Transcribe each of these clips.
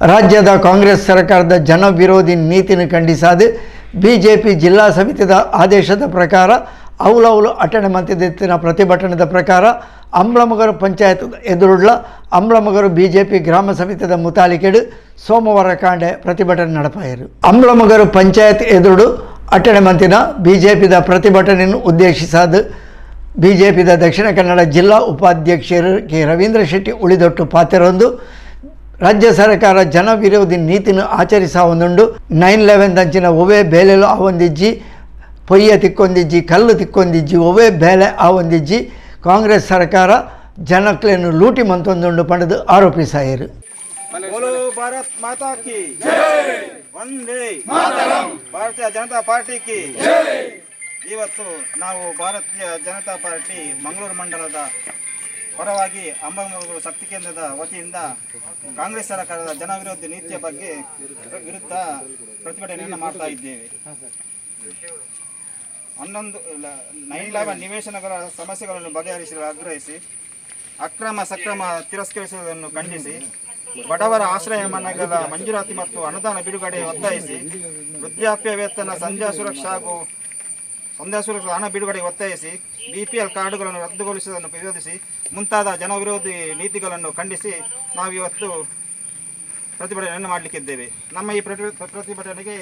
ರಾಜ್ಯದ ಕಾಂಗ್ರೆಸ್ ಸರ್ಕಾರದ ಜನ ವಿರೋಧಿ ನೀತಿನ ಖಂಡಿಸಾದ ಬಿಜೆಪಿ ಜಿಲ್ಲಾ ಸಮಿತಿದ ಆದೇಶದ ಪ್ರಕಾರ ಔಲೌಲು ಅಟಣೆ ಮಂತ್ರಿದೆತ್ತಿನ ಪ್ರತಿಭಟನೆದ ಪ್ರಕಾರ ಅಂಬ್ಲಮಗರು ಪಂಚಾಯತ್ ಎದುರುಳ್ಳ ಅಂಬ್ಲಮಗರು ಬಿಜೆಪಿ ಗ್ರಾಮ ಸಮಿತಿದ ಮುತಾಲಿಕೆಡು ಸೋಮವಾರ ಕಾಂಡೆ ಪ್ರತಿಭಟನೆ ನಡಪಾಯರು. ಅಂಬ್ಲಮಗರು ಪಂಚಾಯತ್ ಎದುರು ಅಟಣೆ ಮಂತಿನ ಬಿಜೆಪಿದ ಪ್ರತಿಭಟನೆಯನ್ನು ಉದ್ದೇಶಿಸಾದ ಬಿಜೆಪಿದ ದಕ್ಷಿಣ ಕನ್ನಡ ಜಿಲ್ಲಾ ಉಪಾಧ್ಯಕ್ಷರು ಕೆ ರವೀಂದ್ರ ಶೆಟ್ಟಿ ಉಳಿದೊಟ್ಟು ಪಾತ್ರರೊಂದು ರಾಜ್ಯ ಸರ್ಕಾರ ಜನ ವಿರೋಧಿ ನೀತಿನ ಆಚರಿಸ ಒಂದುಂಡು ನೈನ್ ಲೆವೆನ್ ದಂಚಿನ ಒವೇ ಬೇಲೆಲು ಆವೊಂದಿಜ್ಜಿ, ಪೊಯ್ಯ ತಿಕ್ಕೊಂದಿಜ್ಜಿ, ಕಲ್ಲು ತಿಕ್ಕೊಂದಿಜ್ಜಿ, ಒವೆ ಬೇಲೆ ಆವೊಂದಿಜ್ಜಿ, ಕಾಂಗ್ರೆಸ್ ಸರ್ಕಾರ ಜನಕ್ಲೆಯನ್ನು ಲೂಟಿ ಮಂತೊಂದುಂಡು ಪಡೆದು ಆರೋಪಿಸಾಯಿರು. ಭಾರತ್ ಮಾತಾ ಕಿ ಭಾರತೀಯ ಜನತಾ ಪಾರ್ಟಿ ಕಿ ಇವತ್ತು ನಾವು ಭಾರತೀಯ ಜನತಾ ಪಾರ್ಟಿ ಮಂಗಳೂರು ಮಂಡಲದ ಪರವಾಗಿ ಅಂಬಮಗಲು ಶಕ್ತಿ ಕೇಂದ್ರದ ವತಿಯಿಂದ ಕಾಂಗ್ರೆಸ್ ಸರ್ಕಾರದ ಜನವಿರೋಧಿ ನೀತಿಯ ಬಗ್ಗೆ ವಿರುದ್ಧ ಪ್ರತಿಭಟನೆಯನ್ನು ಮಾಡ್ತಾ ಇದ್ದೇವೆ. ಹನ್ನೊಂದು ನೈನ್ ಲೆವೆನ್ ನಿವೇಶನಗಳ ಸಮಸ್ಯೆಗಳನ್ನು ಬಗೆಹರಿಸಲು ಆಗ್ರಹಿಸಿ, ಅಕ್ರಮ ಸಕ್ರಮ ತಿರಸ್ಕರಿಸುವುದನ್ನು ಖಂಡಿಸಿ, ಬಡವರ ಆಶ್ರಯ ಮನೆಗಳ ಮಂಜೂರಾತಿ ಮತ್ತು ಅನುದಾನ ಬಿಡುಗಡೆ ಒತ್ತಾಯಿಸಿ ವೃದ್ಧಾಪ್ಯ ವೇತನ ಸಂಧ್ಯಾ ಸುರಕ್ಷಾ ಹಾಗೂ ಸಂಧ್ಯಾ ಸುರಕ್ಷಿತ ಹಣ ಬಿಡುಗಡೆ ಒತ್ತಾಯಿಸಿ ಬಿಪಿಎಲ್ ಕಾರ್ಡುಗಳನ್ನು ರದ್ದುಗೊಳಿಸುವುದನ್ನು ವಿರೋಧಿಸಿ, ಮುಂತಾದ ಜನವಿರೋಧಿ ನೀತಿಗಳನ್ನು ಖಂಡಿಸಿ ನಾವು ಇವತ್ತು ಪ್ರತಿಭಟನೆಯನ್ನು ಮಾಡಲಿಕ್ಕಿದ್ದೇವೆ. ನಮ್ಮ ಈ ಪ್ರತಿ ಪ್ರತಿಭಟನೆಗೆ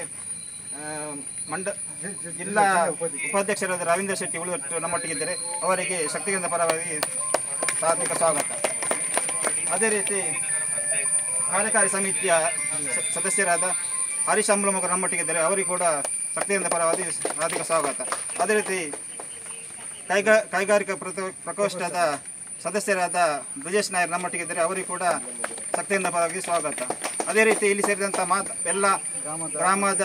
ಮಂಡ ಜಿಲ್ಲಾ ಉಪಾಧ್ಯಕ್ಷರಾದ ರವೀಂದ್ರ ಶೆಟ್ಟಿ ಉಳಿದಟ್ಟು ನಮ್ಮೊಟ್ಟಿಗಿದ್ದರೆ. ಅವರಿಗೆ ಶಕ್ತಿಗಂಧ ಪರವಾಗಿ ಪ್ರಾಥಮಿಕ ಸ್ವಾಗತ. ಅದೇ ರೀತಿ ಕಾರ್ಯಕಾರಿ ಸಮಿತಿಯ ಸದಸ್ಯರಾದ ಹರೀಶ್ ಅಂಬ್ಲಮುಖ ನಮ್ಮೊಟ್ಟಿಗಿದ್ದರೆ. ಅವರಿಗೆ ಕೂಡ ಶಕ್ತಿಗಂಧ ಪರವಾಗಿ ಹಾರ್ದಿಕ ಸ್ವಾಗತ. ಅದೇ ರೀತಿ ಕೈಗಾ ಕೈಗಾರಿಕಾ ಪ್ರಕೋಷ್ಠದ ಸದಸ್ಯರಾದ ಬ್ರಿಜೇಶ್ ನಾಯರ್ ನಮ್ಮೊಟ್ಟಿಗಿದ್ದರೆ. ಅವರಿಗೆ ಕೂಡ ಶಕ್ತಿಯಿಂದ ಪರವಾಗಿ ಸ್ವಾಗತ. ಅದೇ ರೀತಿ ಇಲ್ಲಿ ಸೇರಿದಂಥ ಮಾತು ಎಲ್ಲ ಗ್ರಾಮದ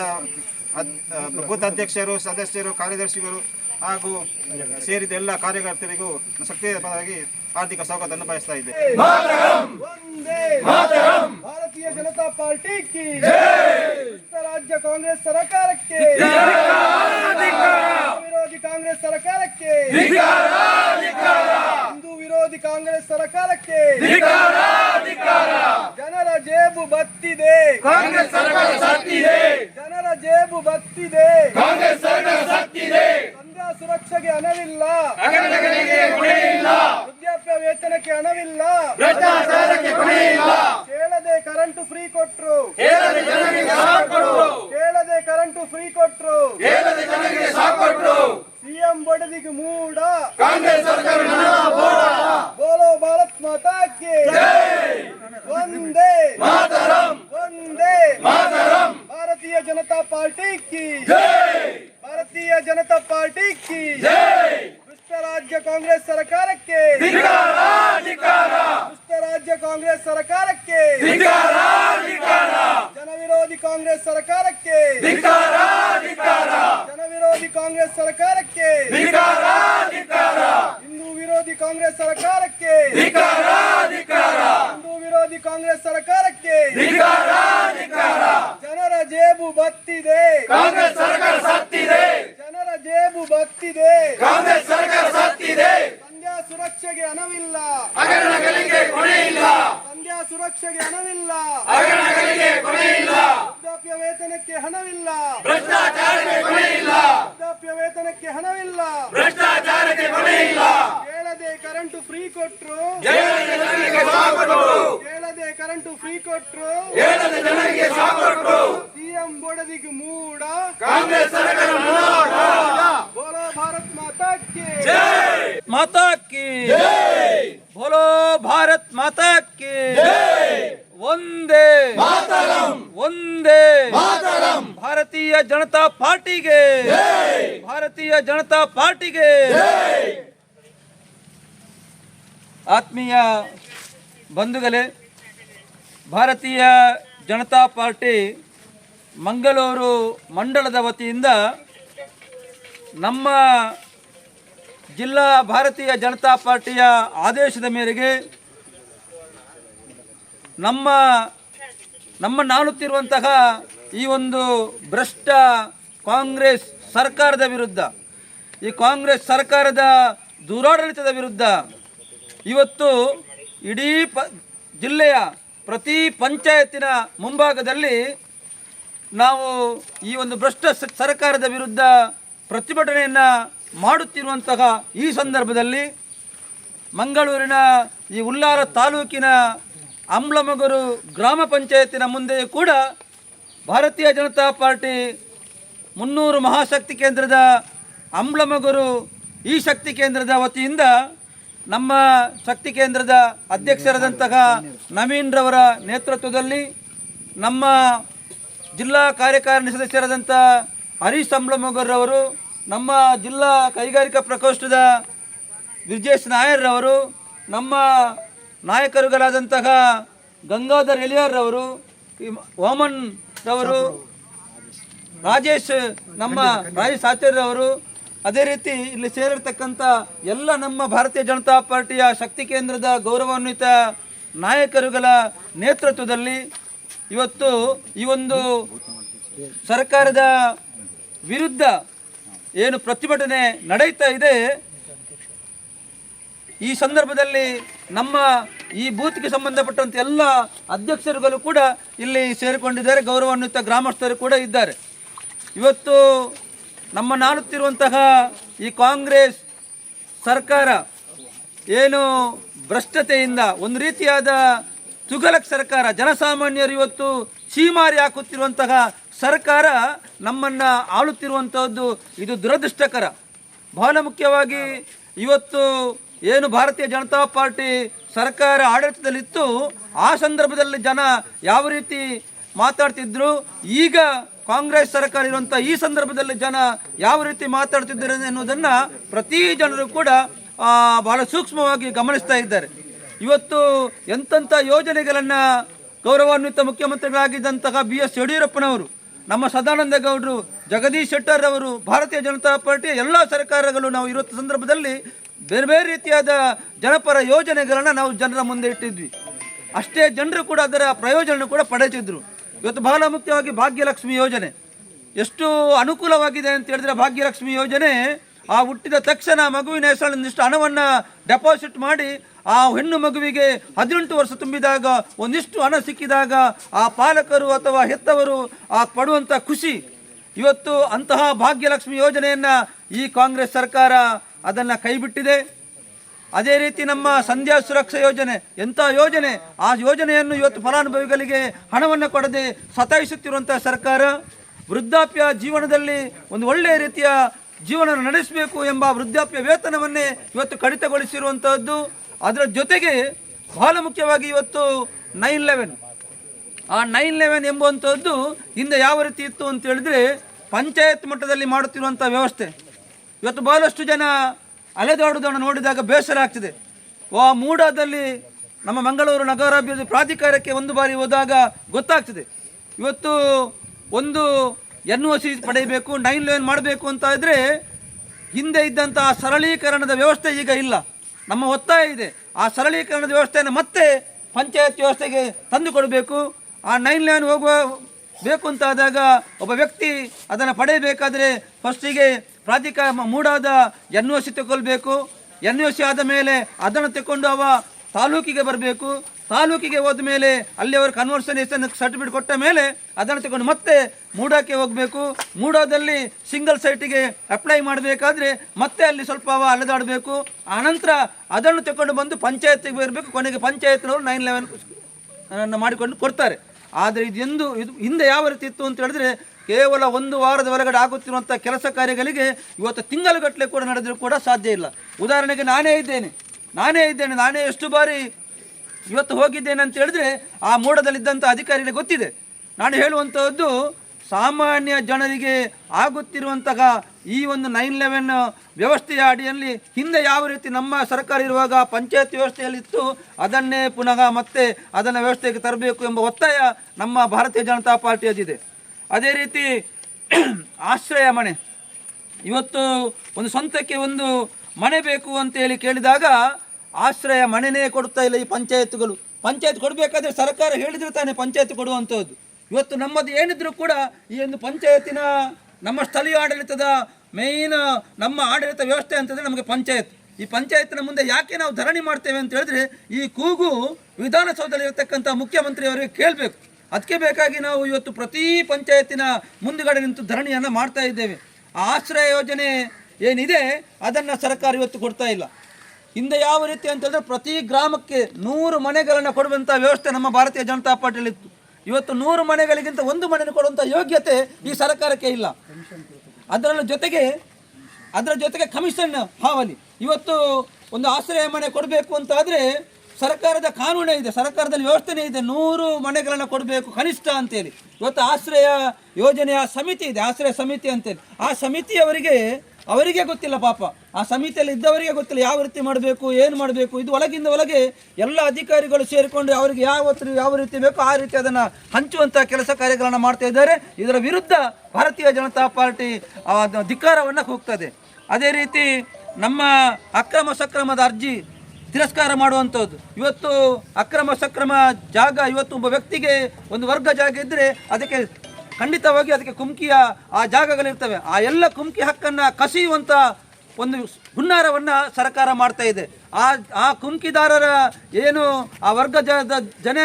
ಬೂತ್ ಅಧ್ಯಕ್ಷರು ಸದಸ್ಯರು ಕಾರ್ಯದರ್ಶಿಗಳು ಹಾಗೂ ಸೇರಿದ ಎಲ್ಲ ಕಾರ್ಯಕರ್ತರಿಗೂ ಸಕ್ರಿಯವಾಗಿ ಪರವಾಗಿ ಹಾರ್ದಿಕ ಸ್ವಾಗತವನ್ನು ಬಯಸ್ತಾ ಇದ್ದೆ ಭಾರತೀಯ ಜನತಾ ಪಾರ್ಟಿ ಕಿ ರಾಜ್ಯ ಕಾಂಗ್ರೆಸ್ ಸರ್ಕಾರಕ್ಕೆ ವಿರೋಧಿ ಕಾಂಗ್ರೆಸ್ ಸರ್ಕಾರಕ್ಕೆ ಹಿಂದೂ ವಿರೋಧಿ ಕಾಂಗ್ರೆಸ್ ಸರ್ಕಾರಕ್ಕೆ ಜನರ ಜೇಬು ಬತ್ತಿದೆ. ಕಾಂಗ್ರೆಸ್ ಸರ್ಕಾರ ಸತ್ತಿದೆ. ಜನರ ಜೇಬು ಬತ್ತಿದೆ. ಕಾಂಗ್ರೆಸ್ ಸರ್ಕಾರ ಸುರಕ್ಷೆಗೆ ಹಣವಿಲ್ಲ. ವೃದ್ಧಾಪ್ಯ ವೇತನಕ್ಕೆ ಹಣವಿಲ್ಲ. ಕೇಳದೆ ಕರೆಂಟ್ ಫ್ರೀ ಕೊಟ್ರು ಕೇಳದೆ ಕರೆಂಟ್ ಫ್ರೀ ಕೊಟ್ರು ಸಿಎಂ ಬಡದಿಗೆ ಮೂಡ ಕಾಂಗ್ರೆಸ್ ಸರ್ಕಾರ ಬೋಲೋ ಭಾರತ್ ಮಾತಾ ಕಿ ಒಂದೇ ಒಂದೇ ಭಾರತೀಯ ಜನತಾ ಪಾರ್ಟಿ ಕಿ ಭಾರತೀಯ ಜನತಾ ಪಾರ್ಟಿ ಕಿ ದುಷ್ಟ ರಾಜ್ಯ ಕಾಂಗ್ರೆಸ್ ಸರ್ಕಾರಕ್ಕೆ ದುಷ್ಟ ರಾಜ್ಯ ಕಾಂಗ್ರೆಸ್ ಸರ್ಕಾರಕ್ಕೆ ಜನವಿರೋಧಿ ಕಾಂಗ್ರೆಸ್ ಸರ್ಕಾರಕ್ಕೆ ಜನವಿರೋಧಿ ಕಾಂಗ್ರೆಸ್ ಸರ್ಕಾರಕ್ಕೆ ಹಿಂದೂ ವಿರೋಧಿ ಕಾಂಗ್ರೆಸ್ ಸರ್ಕಾರಕ್ಕೆ ಹಿಂದೂ ವಿರೋಧಿ ಕಾಂಗ್ರೆಸ್ ಸರ್ಕಾರಕ್ಕೆ ಜನರ ಜೇಬು ಬತ್ತಿದೆ ಕಾಂಗ್ರೆಸ್ ಸರ್ಕಾರ ಸತ್ತಿದೆ ಜನರ ಜೇಬು ಬತ್ತಿದೆ ಕಾಂಗ್ರೆಸ್ ಸರ್ಕಾರ ಸತ್ತಿದೆ ಸಂಧ್ಯಾ ಸುರಕ್ಷೆಗೆ ಹಣವಿಲ್ಲ ಸಂಧ್ಯಾ ಸುರಕ್ಷೆಗೆ ಹಣವಿಲ್ಲ ವೃದ್ಧಾಪ್ಯ ವೇತನಕ್ಕೆ ಹಣವಿಲ್ಲ ವೃದ್ಧಾಪ್ಯ ವೇತನಕ್ಕೆ ಹಣವಿಲ್ಲ ಕೇಳದೆ ಕರೆಂಟ್ ಫ್ರೀ ಕೊಟ್ರು ಕೇಳದೆ ಕರೆಂಟ್ ಫ್ರೀ ಕೊಟ್ರು ಸಿಎಂ ಬೋಡದಿಗೆ ಮೂಡ ಕಾಂಗ್ರೆಸ್ ಬೋಲೋ ಭಾರತ್ ಮಾತಾ ಕಿ माता की बोलो भारत माता की ಒಂದೇ ಒಂದೇ ಭಾರತೀಯ ಜನತಾ ಪಾರ್ಟಿಗೆ ಭಾರತೀಯ ಜನತಾ ಪಾರ್ಟಿಗೆ ಆತ್ಮೀಯ ಬಂಧುಗಳೇ ಭಾರತೀಯ ಜನತಾ ಪಾರ್ಟಿ ಮಂಗಳೂರು ಮಂಡಲದ ವತಿಯಿಂದ ನಮ್ಮ ಜಿಲ್ಲಾ ಭಾರತೀಯ ಜನತಾ ಪಾರ್ಟಿಯ ಆದೇಶದ ಮೇರೆಗೆ ನಮ್ಮ ನಮ್ಮ ನಾನುತ್ತಿರುವಂತಹ ಈ ಒಂದು ಭ್ರಷ್ಟ ಕಾಂಗ್ರೆಸ್ ಸರ್ಕಾರದ ವಿರುದ್ಧ, ಈ ಕಾಂಗ್ರೆಸ್ ಸರ್ಕಾರದ ದುರಾಡಳಿತದ ವಿರುದ್ಧ ಇವತ್ತು ಇಡೀ ಪ, ಜಿಲ್ಲೆಯ ಪ್ರತಿ ಪಂಚಾಯತಿನ ಮುಂಭಾಗದಲ್ಲಿ ನಾವು ಈ ಒಂದು ಭ್ರಷ್ಟ ಸರ್ಕಾರದ ವಿರುದ್ಧ ಪ್ರತಿಭಟನೆಯನ್ನು ಮಾಡುತ್ತಿರುವಂತಹ ಈ ಸಂದರ್ಭದಲ್ಲಿ ಮಂಗಳೂರಿನ ಈ ಉಲ್ಲಾರ ತಾಲೂಕಿನ ಅಂಬ್ಲಮಗರು ಗ್ರಾಮ ಪಂಚಾಯತಿನ ಮುಂದೆಯೂ ಕೂಡ ಭಾರತೀಯ ಜನತಾ ಪಾರ್ಟಿ ಮುನ್ನೂರು ಮಹಾಶಕ್ತಿ ಕೇಂದ್ರದ ಅಂಬ್ಲಮಗರು ಈ ಶಕ್ತಿ ಕೇಂದ್ರದ ವತಿಯಿಂದ ನಮ್ಮ ಶಕ್ತಿ ಕೇಂದ್ರದ ಅಧ್ಯಕ್ಷರಾದಂತಹ ನವೀನ್ರವರ ನೇತೃತ್ವದಲ್ಲಿ ನಮ್ಮ ಜಿಲ್ಲಾ ಕಾರ್ಯಕಾರಿಣಿ ಸದಸ್ಯರಾದಂಥ ಹರೀಶ್ ಅಂಬ್ಲಮಗರ್ರವರು ನಮ್ಮ ಜಿಲ್ಲಾ ಕೈಗಾರಿಕಾ ಪ್ರಕೋಷ್ಠದ ವಿಜೇಶ್ ನಾಯರ್ರವರು ನಮ್ಮ ನಾಯಕರುಗಳಾದಂತಹ ಗಂಗಾಧರ್ ಎಲಿಯಾರ್ರವರು ಓಮನ್ ವಾಮನ್ ರವರು ರಾಜೇಶ್ ನಮ್ಮ ರಾಜೇಶ್ ಆಚಾರ್ಯರವರು ಅದೇ ರೀತಿ ಇಲ್ಲಿ ಸೇರಿರ್ತಕ್ಕಂಥ ಎಲ್ಲ ನಮ್ಮ ಭಾರತೀಯ ಜನತಾ ಪಾರ್ಟಿಯ ಶಕ್ತಿ ಕೇಂದ್ರದ ಗೌರವಾನ್ವಿತ ನಾಯಕರುಗಳ ನೇತೃತ್ವದಲ್ಲಿ ಇವತ್ತು ಈ ಒಂದು ಸರ್ಕಾರದ ವಿರುದ್ಧ ಏನು ಪ್ರತಿಭಟನೆ ನಡೆಯುತ್ತಾ ಇದೆ, ಈ ಸಂದರ್ಭದಲ್ಲಿ ನಮ್ಮ ಈ ಬೂತ್ಗೆ ಸಂಬಂಧಪಟ್ಟಂತೆ ಎಲ್ಲ ಅಧ್ಯಕ್ಷರುಗಳು ಕೂಡ ಇಲ್ಲಿ ಸೇರಿಕೊಂಡಿದ್ದಾರೆ, ಗೌರವಾನ್ವಿತ ಗ್ರಾಮಸ್ಥರು ಕೂಡ ಇದ್ದಾರೆ. ಇವತ್ತು ನಮ್ಮ ನಾಡುತ್ತಿರುವಂತಹ ಈ ಕಾಂಗ್ರೆಸ್ ಸರ್ಕಾರ ಏನು ಭ್ರಷ್ಟತೆಯಿಂದ, ಒಂದು ರೀತಿಯಾದ ತುಗಲಕ್ ಸರ್ಕಾರ, ಜನಸಾಮಾನ್ಯರು ಇವತ್ತು ಚೀಮಾರಿ ಹಾಕುತ್ತಿರುವಂತಹ ಸರ್ಕಾರ ನಮ್ಮನ್ನು ಆಳುತ್ತಿರುವಂಥದ್ದು ಇದು ದುರದೃಷ್ಟಕರ. ಬಹಳ ಮುಖ್ಯವಾಗಿ ಇವತ್ತು ಏನು ಭಾರತೀಯ ಜನತಾ ಪಾರ್ಟಿ ಸರ್ಕಾರ ಆಡಳಿತದಲ್ಲಿತ್ತು, ಆ ಸಂದರ್ಭದಲ್ಲಿ ಜನ ಯಾವ ರೀತಿ ಮಾತಾಡ್ತಿದ್ರು, ಈಗ ಕಾಂಗ್ರೆಸ್ ಸರ್ಕಾರ ಇರುವಂಥ ಈ ಸಂದರ್ಭದಲ್ಲಿ ಜನ ಯಾವ ರೀತಿ ಮಾತಾಡ್ತಿದ್ದಾರೆ ಎನ್ನುವುದನ್ನು ಪ್ರತಿ ಜನರು ಕೂಡ ಬಹಳ ಸೂಕ್ಷ್ಮವಾಗಿ ಗಮನಿಸ್ತಾ ಇದ್ದಾರೆ. ಇವತ್ತು ಎಂತೆಂಥ ಯೋಜನೆಗಳನ್ನು ಗೌರವಾನ್ವಿತ ಮುಖ್ಯಮಂತ್ರಿಗಳಾಗಿದ್ದಂತಹ ಬಿ ಎಸ್ ಯಡಿಯೂರಪ್ಪನವರು, ನಮ್ಮ ಸದಾನಂದ ಗೌಡರು, ಜಗದೀಶ್ ಶೆಟ್ಟರ್ ಅವರು ಭಾರತೀಯ ಜನತಾ ಪಾರ್ಟಿಯ ಎಲ್ಲ ಸರ್ಕಾರಗಳು ನಾವು ಇರುವ ಸಂದರ್ಭದಲ್ಲಿ ಬೇರೆ ಬೇರೆ ರೀತಿಯಾದ ಜನಪರ ಯೋಜನೆಗಳನ್ನು ನಾವು ಜನರ ಮುಂದೆ ಇಟ್ಟಿದ್ವಿ. ಅಷ್ಟೇ ಜನರು ಕೂಡ ಅದರ ಪ್ರಯೋಜನ ಕೂಡ ಪಡೆಯುತ್ತಿದ್ದರು ಇವತ್ತು ಬಹಳ ಮುಖ್ಯವಾಗಿ ಭಾಗ್ಯಲಕ್ಷ್ಮಿ ಯೋಜನೆ. ಎಷ್ಟು ಅನುಕೂಲವಾಗಿದೆ ಅಂತ ಹೇಳಿದ್ರೆ ಭಾಗ್ಯಲಕ್ಷ್ಮಿ ಯೋಜನೆ ಆ ಹುಟ್ಟಿದ ತಕ್ಷಣ ಮಗುವಿನ ಹೆಸರಿನಿಷ್ಟು ಹಣವನ್ನು ಡೆಪಾಸಿಟ್ ಮಾಡಿ ಆ ಹೆಣ್ಣು ಮಗುವಿಗೆ ಹದಿನೆಂಟು ವರ್ಷ ತುಂಬಿದಾಗ, ಒಂದಿಷ್ಟು ಹಣ ಸಿಕ್ಕಿದಾಗ, ಆ ಪಾಲಕರು ಅಥವಾ ಹೆತ್ತವರು ಆ ಪಡುವಂಥ ಖುಷಿ. ಇವತ್ತು ಅಂತಹ ಭಾಗ್ಯಲಕ್ಷ್ಮಿ ಯೋಜನೆಯನ್ನು ಈ ಕಾಂಗ್ರೆಸ್ ಸರ್ಕಾರ ಅದನ್ನು ಕೈಬಿಟ್ಟಿದೆ. ಅದೇ ರೀತಿ ನಮ್ಮ ಸಂಧ್ಯಾ ಸುರಕ್ಷಾ ಯೋಜನೆ, ಎಂಥ ಯೋಜನೆ, ಆ ಯೋಜನೆಯನ್ನು ಇವತ್ತು ಫಲಾನುಭವಿಗಳಿಗೆ ಹಣವನ್ನು ಕೊಡದೆ ಸತಾಯಿಸುತ್ತಿರುವಂಥ ಸರ್ಕಾರ. ವೃದ್ಧಾಪ್ಯ ಜೀವನದಲ್ಲಿ ಒಂದು ಒಳ್ಳೆಯ ರೀತಿಯ ಜೀವನ ನಡೆಸಬೇಕು ಎಂಬ ವೃದ್ಧಾಪ್ಯ ವೇತನವನ್ನೇ ಇವತ್ತು ಕಡಿತಗೊಳಿಸಿರುವಂತಹದ್ದು. ಅದರ ಜೊತೆಗೆ ಬಹಳ ಮುಖ್ಯವಾಗಿ ಇವತ್ತು ನೈನ್ ಲೆವೆನ್ ಆ ನೈನ್ ಲೆವೆನ್ ಎಂಬುವಂಥದ್ದು ಹಿಂದೆ ಯಾವ ರೀತಿ ಇತ್ತು ಅಂತ ಹೇಳಿದ್ರೆ ಪಂಚಾಯತ್ ಮಟ್ಟದಲ್ಲಿ ಮಾಡುತ್ತಿರುವಂಥ ವ್ಯವಸ್ಥೆ. ಇವತ್ತು ಬಹಳಷ್ಟು ಜನ ಅಲೆದಾಡುವುದನ್ನು ನೋಡಿದಾಗ ಬೇಸರ ಆಗ್ತಿದೆ. ಆ ಮೂಡಾದಲ್ಲಿ ನಮ್ಮ ಮಂಗಳೂರು ನಗರಾಭಿವೃದ್ಧಿ ಪ್ರಾಧಿಕಾರಕ್ಕೆ ಒಂದು ಬಾರಿ ಹೋದಾಗ ಗೊತ್ತಾಗ್ತದೆ. ಇವತ್ತು ಒಂದು ಎನ್ ಒ ಸಿ ಪಡೆಯಬೇಕು ನೈನ್ ಲೆವೆನ್ ಮಾಡಬೇಕು ಅಂತ ಇದ್ದರೆ ಹಿಂದೆ ಇದ್ದಂತಹ ಸರಳೀಕರಣದ ವ್ಯವಸ್ಥೆ ಈಗ ಇಲ್ಲ. ನಮ್ಮ ಒತ್ತಾಯ ಇದೆ. ಆ ಸರಳೀಕರಣದ ವ್ಯವಸ್ಥೆಯನ್ನು ಮತ್ತೆ ಪಂಚಾಯತ್ ವ್ಯವಸ್ಥೆಗೆ ತಂದು ಕೊಡಬೇಕು ಆ ನೈನ್ ಲೈನ್ ಹೋಗುವ ಬೇಕು ಅಂತಾದಾಗ ಒಬ್ಬ ವ್ಯಕ್ತಿ ಅದನ್ನು ಪಡೆಯಬೇಕಾದರೆ ಫಸ್ಟಿಗೆ ಪ್ರಾಧಿಕಾರ ಮೂಡಾದ ಎನ್ ಒ ಸಿ ತಗೊಳ್ಬೇಕು ಎನ್ ಒ ಸಿ ಆದ ಮೇಲೆ ಅದನ್ನು ತಗೊಂಡು ಅವ ತಾಲೂಕಿಗೆ ಬರಬೇಕು. ತಾಲೂಕಿಗೆ ಹೋದ ಮೇಲೆ ಅಲ್ಲಿ ಅವರು ಕನ್ವರ್ಸನೇಷನ್ ಸರ್ಟಿಫಿಕೇಟ್ ಕೊಟ್ಟ ಮೇಲೆ ಅದನ್ನು ತಗೊಂಡು ಮತ್ತೆ ಮೂಡಾಕ್ಕೆ ಹೋಗಬೇಕು. ಮೂಡಾದಲ್ಲಿ ಸಿಂಗಲ್ ಸೈಟಿಗೆ ಅಪ್ಲೈ ಮಾಡಬೇಕಾದ್ರೆ ಮತ್ತೆ ಅಲ್ಲಿ ಸ್ವಲ್ಪ ಅಲೆದಾಡಬೇಕು. ಆನಂತರ ಅದನ್ನು ತಗೊಂಡು ಬಂದು ಪಂಚಾಯತ್ಗೆ ಬರಬೇಕು ಕೊನೆಗೆ ಪಂಚಾಯತ್ನವರು ನೈನ್ ಲೆವೆನ್ ಮಾಡಿಕೊಂಡು ಕೊಡ್ತಾರೆ. ಆದರೆ ಇದು ಎಂದು ಇದು ಹಿಂದೆ ಯಾವ ರೀತಿ ಇತ್ತು ಅಂತ ಹೇಳಿದ್ರೆ ಕೇವಲ ಒಂದು ವಾರದ ಒಳಗಡೆ ಆಗುತ್ತಿರುವಂಥ ಕೆಲಸ ಕಾರ್ಯಗಳಿಗೆ ಇವತ್ತು ತಿಂಗಳುಗಟ್ಟಲೆ ಕೂಡ ನಡೆದರೂ ಕೂಡ ಸಾಧ್ಯ ಇಲ್ಲ. ಉದಾಹರಣೆಗೆ ನಾನೇ ಇದ್ದೇನೆ. ನಾನೇ ಇದ್ದೇನೆ. ನಾನೇ ಎಷ್ಟು ಬಾರಿ ಇವತ್ತು ಹೋಗಿದ್ದೇನೆ ಅಂತ ಹೇಳಿದ್ರೆ ಆ ಮೂಡದಲ್ಲಿದ್ದಂಥ ಅಧಿಕಾರಿಗಳಿಗೆ ಗೊತ್ತಿದೆ. ನಾನು ಹೇಳುವಂಥದ್ದು ಸಾಮಾನ್ಯ ಜನರಿಗೆ ಆಗುತ್ತಿರುವಂತಹ ಈ ಒಂದು ನೈನ್ ಲೆವೆನ್ ವ್ಯವಸ್ಥೆಯ ಅಡಿಯಲ್ಲಿ ಹಿಂದೆ ಯಾವ ರೀತಿ ನಮ್ಮ ಸರ್ಕಾರ ಇರುವಾಗ ಪಂಚಾಯತ್ ವ್ಯವಸ್ಥೆಯಲ್ಲಿತ್ತು, ಅದನ್ನೇ ಪುನಃ ಮತ್ತೆ ಅದನ್ನು ವ್ಯವಸ್ಥೆಗೆ ತರಬೇಕು ಎಂಬ ಒತ್ತಾಯ ನಮ್ಮ ಭಾರತೀಯ ಜನತಾ ಪಾರ್ಟಿಯದಿದೆ ಅದೇ ರೀತಿ ಆಶ್ರಯ ಮನೆ. ಇವತ್ತು ಒಂದು ಸ್ವಂತಕ್ಕೆ ಒಂದು ಮನೆ ಬೇಕು ಅಂತೇಳಿ ಕೇಳಿದಾಗ ಆಶ್ರಯ ಮನೆನೇ ಕೊಡ್ತಾ ಇಲ್ಲ ಈ ಪಂಚಾಯತ್ಗಳು. ಪಂಚಾಯತ್ ಕೊಡಬೇಕಾದ್ರೆ ಸರ್ಕಾರ ಹೇಳಿದ್ರೆ ತಾನೇ ಪಂಚಾಯತ್ ಕೊಡುವಂಥದ್ದು ಇವತ್ತು ನಮ್ಮದು ಏನಿದ್ರು ಕೂಡ ಈ ಒಂದು ಪಂಚಾಯತಿನ ನಮ್ಮ ಸ್ಥಳೀಯ ಆಡಳಿತದ ಮೇಯ್ನ್ ನಮ್ಮ ಆಡಳಿತ ವ್ಯವಸ್ಥೆ ಅಂತಂದರೆ ನಮಗೆ ಪಂಚಾಯತ್. ಈ ಪಂಚಾಯತ್ನ ಮುಂದೆ ಯಾಕೆ ನಾವು ಧರಣಿ ಮಾಡ್ತೇವೆ ಅಂತ ಹೇಳಿದ್ರೆ ಈ ಕೂಗು ವಿಧಾನಸೌಧದಲ್ಲಿ ಇರತಕ್ಕಂಥ ಮುಖ್ಯಮಂತ್ರಿಯವರಿಗೆ ಕೇಳಬೇಕು. ಅದಕ್ಕೆ ಬೇಕಾಗಿ ನಾವು ಇವತ್ತು ಪ್ರತಿ ಪಂಚಾಯತಿನ ಮುಂದುಗಡೆ ನಿಂತು ಧರಣಿಯನ್ನು ಮಾಡ್ತಾ ಇದ್ದೇವೆ. ಆಶ್ರಯ ಯೋಜನೆ ಏನಿದೆ ಅದನ್ನು ಸರ್ಕಾರ ಇವತ್ತು ಕೊಡ್ತಾ ಇಲ್ಲ. ಹಿಂದೆ ಯಾವ ರೀತಿ ಅಂತ ಹೇಳಿದ್ರೆ ಪ್ರತಿ ಗ್ರಾಮಕ್ಕೆ ನೂರು ಮನೆಗಳನ್ನು ಕೊಡುವಂಥ ವ್ಯವಸ್ಥೆ ನಮ್ಮ ಭಾರತೀಯ ಜನತಾ ಪಾರ್ಟಿಯಲ್ಲಿ ಇವತ್ತು ನೂರು ಮನೆಗಳಿಗಿಂತ ಒಂದು ಮನೆಯನ್ನು ಕೊಡುವಂಥ ಯೋಗ್ಯತೆ ಈ ಸರ್ಕಾರಕ್ಕೆ ಇಲ್ಲ. ಅದರ ಜೊತೆಗೆ ಅದರ ಜೊತೆಗೆ ಕಮಿಷನ್ ಹಾವಳಿ. ಇವತ್ತು ಒಂದು ಆಶ್ರಯ ಮನೆ ಕೊಡಬೇಕು ಅಂತ ಆದರೆ ಸರ್ಕಾರದ ಕಾನೂನೇ ಇದೆ, ಸರ್ಕಾರದಲ್ಲಿ ವ್ಯವಸ್ಥೆನೇ ಇದೆ. ನೂರು ಮನೆಗಳನ್ನು ಕೊಡಬೇಕು ಕನಿಷ್ಠ ಅಂತೇಳಿ. ಇವತ್ತು ಆಶ್ರಯ ಯೋಜನೆಯ ಸಮಿತಿ ಇದೆ, ಆಶ್ರಯ ಸಮಿತಿ ಅಂತೇಳಿ. ಆ ಸಮಿತಿಯವರಿಗೆ ಅವರಿಗೆ ಗೊತ್ತಿಲ್ಲ ಪಾಪ. ಆ ಸಮಿತಿಯಲ್ಲಿ ಇದ್ದವರಿಗೆ ಗೊತ್ತಿಲ್ಲ ಯಾವ ರೀತಿ ಮಾಡಬೇಕು, ಏನು ಮಾಡಬೇಕು. ಇದು ಒಳಗಿಂದ ಒಳಗೆ ಎಲ್ಲ ಅಧಿಕಾರಿಗಳು ಸೇರಿಕೊಂಡು ಅವರಿಗೆ ಯಾವ ಯಾವ ರೀತಿ ಬೇಕೋ ಆ ರೀತಿ ಅದನ್ನು ಹಂಚುವಂಥ ಕೆಲಸ ಕಾರ್ಯಗಳನ್ನು ಮಾಡ್ತಾ ಇದ್ದಾರೆ. ಇದರ ವಿರುದ್ಧ ಭಾರತೀಯ ಜನತಾ ಪಾರ್ಟಿ ಧಿಕ್ಕಾರವನ್ನು ಹೋಗ್ತದೆ ಅದೇ ರೀತಿ ನಮ್ಮ ಅಕ್ರಮ ಸಕ್ರಮದ ಅರ್ಜಿ ತಿರಸ್ಕಾರ ಮಾಡುವಂಥದ್ದು. ಇವತ್ತು ಅಕ್ರಮ ಸಕ್ರಮ ಜಾಗ ಇವತ್ತು ಒಬ್ಬ ವ್ಯಕ್ತಿಗೆ ಒಂದು ವರ್ಗ ಜಾಗ ಇದ್ದರೆ ಅದಕ್ಕೆ ಖಂಡಿತವಾಗಿ ಅದಕ್ಕೆ ಕುಮ್ಕಿಯ ಆ ಜಾಗಗಳಿರ್ತವೆ. ಆ ಎಲ್ಲ ಕುಮ್ಕಿ ಹಕ್ಕನ್ನು ಕಸಿಯುವಂಥ ಒಂದು ಹುನ್ನಾರವನ್ನು ಸರ್ಕಾರ ಮಾಡ್ತಾ ಇದೆ. ಆ ಆ ಕುಮ್ಕಿದಾರರ ಏನು ಆ ವರ್ಗ ಜನ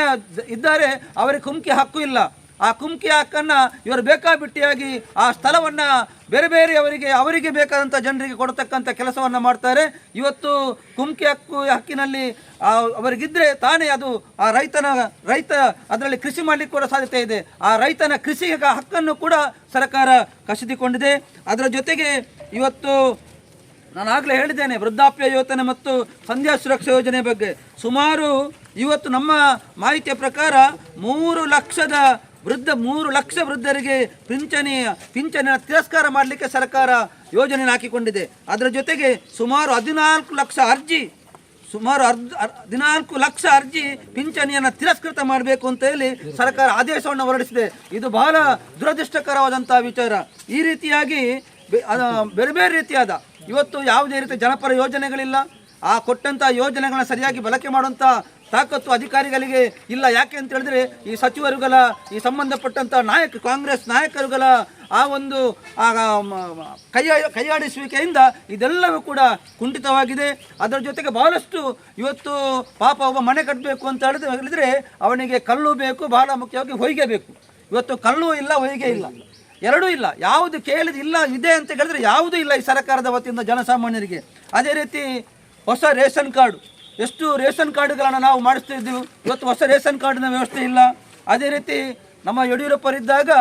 ಇದ್ದಾರೆ, ಅವರಿಗೆ ಕುಮ್ಕಿ ಹಕ್ಕು ಇಲ್ಲ. ಆ ಕುಮ್ಕಿ ಹಕ್ಕನ್ನು ಇವರು ಬೇಕಾಬಿಟ್ಟಿಯಾಗಿ ಆ ಸ್ಥಳವನ್ನು ಬೇರೆ ಬೇರೆಯವರಿಗೆ, ಅವರಿಗೆ ಬೇಕಾದಂಥ ಜನರಿಗೆ ಕೊಡತಕ್ಕಂಥ ಕೆಲಸವನ್ನು ಮಾಡ್ತಾರೆ. ಇವತ್ತು ಕುಮ್ಕಿ ಹಕ್ಕು, ಹಕ್ಕಿನಲ್ಲಿ ಅವರಿಗಿದ್ದರೆ ತಾನೇ ಅದು ಆ ರೈತನ, ರೈತ ಅದರಲ್ಲಿ ಕೃಷಿ ಮಾಡಲಿಕ್ಕೆ ಕೂಡ ಸಾಧ್ಯತೆ ಇದೆ. ಆ ರೈತನ ಕೃಷಿ ಹಕ್ಕನ್ನು ಕೂಡ ಸರ್ಕಾರ ಕಸಿದುಕೊಂಡಿದೆ. ಅದರ ಜೊತೆಗೆ ಇವತ್ತು ನಾನು ಆಗಲೇ ಹೇಳಿದ್ದೇನೆ, ವೃದ್ಧಾಪ್ಯ ಯೋಜನೆ ಮತ್ತು ಸಂಧ್ಯಾ ಸುರಕ್ಷಾ ಯೋಜನೆ ಬಗ್ಗೆ. ಸುಮಾರು ಇವತ್ತು ನಮ್ಮ ಮಾಹಿತಿಯ ಪ್ರಕಾರ ಮೂರು ಲಕ್ಷದ ವೃದ್ಧ ಮೂರು ಲಕ್ಷ ವೃದ್ಧರಿಗೆ ಪಿಂಚಣಿ ಪಿಂಚಣಿಯ ತಿರಸ್ಕಾರ ಮಾಡಲಿಕ್ಕೆ ಸರ್ಕಾರ ಯೋಜನೆ ಹಾಕಿಕೊಂಡಿದೆ. ಅದರ ಜೊತೆಗೆ ಸುಮಾರು ಹದಿನಾಲ್ಕು ಲಕ್ಷ ಅರ್ಜಿ, ಸುಮಾರು ಅರ್ಧ, ಅರ್- ಹದಿನಾಲ್ಕು ಲಕ್ಷ ಅರ್ಜಿ ಪಿಂಚಣಿಯನ್ನು ತಿರಸ್ಕೃತ ಮಾಡಬೇಕು ಅಂತ ಹೇಳಿ ಸರ್ಕಾರ ಆದೇಶವನ್ನು ಹೊರಡಿಸಿದೆ. ಇದು ಬಹಳ ದುರದೃಷ್ಟಕರವಾದಂಥ ವಿಚಾರ. ಈ ರೀತಿಯಾಗಿ ಬೇರೆ ಬೇರೆ ರೀತಿಯಾದ ಇವತ್ತು ಯಾವುದೇ ರೀತಿ ಜನಪರ ಯೋಜನೆಗಳಿಲ್ಲ. ಆ ಕೊಟ್ಟಂಥ ಯೋಜನೆಗಳನ್ನ ಸರಿಯಾಗಿ ಬಳಕೆ ಮಾಡುವಂಥ ತಾಕತ್ತು ಅಧಿಕಾರಿಗಳಿಗೆ ಇಲ್ಲ. ಯಾಕೆ ಅಂತ ಹೇಳಿದ್ರೆ ಈ ಸಚಿವರುಗಳ, ಈ ಸಂಬಂಧಪಟ್ಟಂಥ ನಾಯಕ, ಕಾಂಗ್ರೆಸ್ ನಾಯಕರುಗಳ ಆ ಒಂದು ಕೈಯ, ಕೈಯಾಡಿಸುವಿಕೆಯಿಂದ ಇದೆಲ್ಲವೂ ಕೂಡ ಕುಂಠಿತವಾಗಿದೆ. ಅದರ ಜೊತೆಗೆ ಬಹಳಷ್ಟು ಇವತ್ತು ಪಾಪ ಒಬ್ಬ ಮನೆ ಕಟ್ಟಬೇಕು ಅಂತ ಹೇಳಿದ್ರೆ ಹೇಳಿದ್ರೆ ಅವನಿಗೆ ಕಲ್ಲು ಬೇಕು, ಬಹಳ ಮುಖ್ಯವಾಗಿ ಹೊಯ್ಗೆ ಬೇಕು. ಇವತ್ತು ಕಲ್ಲು ಇಲ್ಲ, ಹೊಯ್ಗೆ ಇಲ್ಲ. ಎರಡೂ ಇಲ್ಲ. ಯಾವುದು ಕೇಳಿದ ಇಲ್ಲ, ಇದೆ ಅಂತ ಹೇಳಿದ್ರೆ ಯಾವುದೂ ಇಲ್ಲ ಈ ಸರ್ಕಾರದ ವತಿಯಿಂದ ಜನಸಾಮಾನ್ಯರಿಗೆ. ಅದೇ ರೀತಿ ಹೊಸ ರೇಷನ್ ಕಾರ್ಡು. ಎಷ್ಟು ರೇಷನ್ ಕಾರ್ಡ್ಗಳನ್ನು ನಾವು ಮಾಡಿಸ್ತಾ ಇದ್ದೀವಿ. ಇವತ್ತು ಹೊಸ ರೇಷನ್ ಕಾರ್ಡಿನ ವ್ಯವಸ್ಥೆ ಇಲ್ಲ. ಅದೇ ರೀತಿ ನಮ್ಮ ಯಡಿಯೂರಪ್ಪರಿದ್ದಾಗ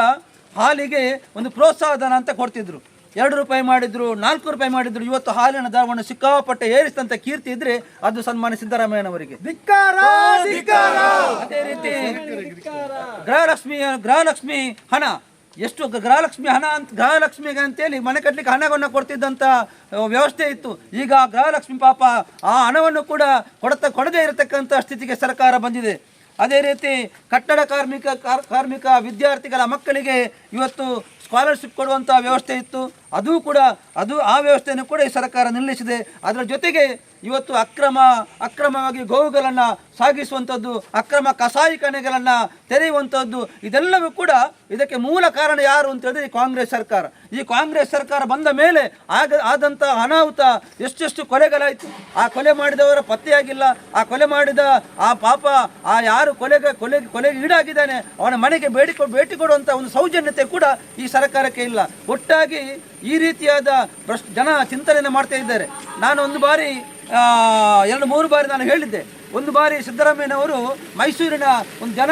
ಹಾಲಿಗೆ ಒಂದು ಪ್ರೋತ್ಸಾಹಧನ ಅಂತ ಕೊಡ್ತಿದ್ರು. ಎರಡು ರೂಪಾಯಿ ಮಾಡಿದ್ರು ನಾಲ್ಕು ರೂಪಾಯಿ ಮಾಡಿದ್ರು. ಇವತ್ತು ಹಾಲಿನ ದರವನ್ನು ಸಿಕ್ಕಾಪಟ್ಟೆ ಏರಿಸಿದಂತ ಕೀರ್ತಿ ಇದ್ರೆ ಅದು ಸನ್ಮಾನ ಸಿದ್ದರಾಮಯ್ಯನವರಿಗೆ ಅದೇ ರೀತಿ ಗೃಹಲಕ್ಷ್ಮಿ ಗೃಹಲಕ್ಷ್ಮಿ ಹಣ ಎಷ್ಟು ಗೃಹಲಕ್ಷ್ಮಿ ಹಣ ಅಂತ, ಗೃಹಲಕ್ಷ್ಮಿಗೆ ಅಂತೇಳಿ ಮನೆ ಕಟ್ಟಲಿಕ್ಕೆ ಹಣವನ್ನು ಕೊಡ್ತಿದ್ದಂಥ ವ್ಯವಸ್ಥೆ ಇತ್ತು. ಈಗ ಗೃಹಲಕ್ಷ್ಮಿ ಪಾಪ ಆ ಹಣವನ್ನು ಕೂಡ ಕೊಡತ, ಕೊಡದೇ ಇರತಕ್ಕಂಥ ಸ್ಥಿತಿಗೆ ಸರ್ಕಾರ ಬಂದಿದೆ. ಅದೇ ರೀತಿ ಕಟ್ಟಡ ಕಾರ್ಮಿಕ ಕಾರ್ಮಿಕ ವಿದ್ಯಾರ್ಥಿಗಳ ಮಕ್ಕಳಿಗೆ ಇವತ್ತು ಸ್ಕಾಲರ್ಶಿಪ್ ಕೊಡುವಂಥ ವ್ಯವಸ್ಥೆ ಇತ್ತು. ಅದು ಕೂಡ, ಅದು ಆ ವ್ಯವಸ್ಥೆಯನ್ನು ಕೂಡ ಈ ಸರ್ಕಾರ ನಿಲ್ಲಿಸಿದೆ. ಅದರ ಜೊತೆಗೆ ಇವತ್ತು ಅಕ್ರಮ, ಅಕ್ರಮವಾಗಿ ಗೋವುಗಳನ್ನು ಸಾಗಿಸುವಂಥದ್ದು ಅಕ್ರಮ ಕಸಾಯಿಖಾನೆಗಳನ್ನು ತೆರೆಯುವಂಥದ್ದು ಇದೆಲ್ಲವೂ ಕೂಡ ಇದಕ್ಕೆ ಮೂಲ ಕಾರಣ ಯಾರು ಅಂತ ಹೇಳಿದ್ರೆ ಈ ಕಾಂಗ್ರೆಸ್ ಸರ್ಕಾರ. ಈ ಕಾಂಗ್ರೆಸ್ ಸರ್ಕಾರ ಬಂದ ಮೇಲೆ ಆಗ ಆದಂಥ ಅನಾಹುತ, ಎಷ್ಟೆಷ್ಟು ಕೊಲೆಗಳಾಯಿತು. ಆ ಕೊಲೆ ಮಾಡಿದವರ ಪತ್ತೆಯಾಗಿಲ್ಲ. ಆ ಕೊಲೆ ಮಾಡಿದ ಆ ಪಾಪ, ಆ ಯಾರು ಕೊಲೆಗೆ, ಕೊಲೆ, ಕೊಲೆಗೆ ಈಡಾಗಿದ್ದಾನೆ, ಅವನ ಮನೆಗೆ ಬೇಡಿಕೊ ಭೇಟಿ ಕೊಡುವಂಥ ಒಂದು ಸೌಜನ್ಯತೆ ಕೂಡ ಈ ಸರ್ಕಾರಕ್ಕೆ ಇಲ್ಲ. ಒಟ್ಟಾಗಿ ಈ ರೀತಿಯಾದ ಜನ ಚಿಂತನೆಯನ್ನು ಮಾಡ್ತಾ ಇದ್ದಾರೆ. ನಾನು ಒಂದು ಬಾರಿ ಎರಡು ಮೂರು ಬಾರಿ ನಾನು ಹೇಳಿದ್ದೆ. ಒಂದು ಬಾರಿ ಸಿದ್ದರಾಮಯ್ಯನವರು ಮೈಸೂರಿನ ಒಂದು ಜನ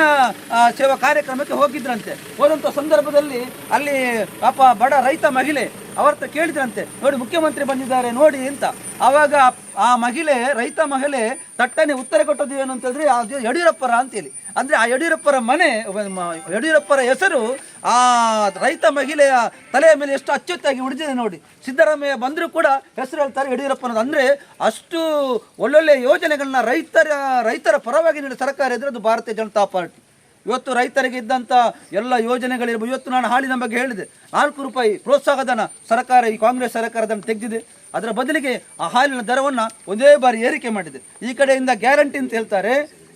ಸೇವಾ ಕಾರ್ಯಕ್ರಮಕ್ಕೆ ಹೋಗಿದ್ರಂತೆ. ಹೋದಂಥ ಸಂದರ್ಭದಲ್ಲಿ ಅಲ್ಲಿ ಪಾಪ ಬಡ ರೈತ ಮಹಿಳೆ ಅವರ್ತ ಕೇಳಿದ್ರಂತೆ, ನೋಡಿ ಮುಖ್ಯಮಂತ್ರಿ ಬಂದಿದ್ದಾರೆ, ನೋಡಿ ಅಂತ. ಆವಾಗ ಆ ಮಹಿಳೆ, ರೈತ ಮಹಿಳೆ ತಟ್ಟನೆ ಉತ್ತರ ಕೊಟ್ಟದ್ದು ಏನು ಅಂತ ಹೇಳಿದ್ರೆ, ಅದು ಯಡಿಯೂರಪ್ಪರ ಅಂತೇಳಿ ಅಂದ್ರೆ ಆ ಯಡಿಯೂರಪ್ಪರ ಮನೆ ಯಡಿಯೂರಪ್ಪರ ಹೆಸರು ಆ ರೈತ ಮಹಿಳೆಯ ತಲೆಯ ಮೇಲೆ ಎಷ್ಟು ಅಚ್ಚುತ್ತಾಗಿ ಉಳಿದಿದೆ ನೋಡಿ. ಸಿದ್ದರಾಮಯ್ಯ ಬಂದರೂ ಕೂಡ ಹೆಸರು ಹೇಳ್ತಾರೆ ಯಡಿಯೂರಪ್ಪನದು. ಅಂದ್ರೆ ಅಷ್ಟು ಒಳ್ಳೊಳ್ಳೆ ಯೋಜನೆಗಳನ್ನ ರೈತರ ರೈತರ ಪರವಾಗಿ ನೀಡಿದ ಸರ್ಕಾರ ಇದ್ರೆ ಅದು ಭಾರತೀಯ ಜನತಾ ಪಾರ್ಟಿ. ಇವತ್ತು ರೈತರಿಗೆ ಇದ್ದಂಥ ಎಲ್ಲ ಯೋಜನೆಗಳಿರ್ಬೋದು ಇವತ್ತು ನಾನು ಹಾಲಿನ ಬಗ್ಗೆ ಹೇಳಿದೆ. ನಾಲ್ಕು ರೂಪಾಯಿ ಪ್ರೋತ್ಸಾಹಧನ ಸರ್ಕಾರ, ಈ ಕಾಂಗ್ರೆಸ್ ಸರ್ಕಾರ ಅದನ್ನು ತೆಗೆದಿದೆ. ಅದರ ಬದಲಿಗೆ ಆ ಹಾಲಿನ ದರವನ್ನು ಒಂದೇ ಬಾರಿ ಏರಿಕೆ ಮಾಡಿದೆ. ಈ ಕಡೆಯಿಂದ ಗ್ಯಾರಂಟಿ ಅಂತ ಹೇಳ್ತಾರೆ.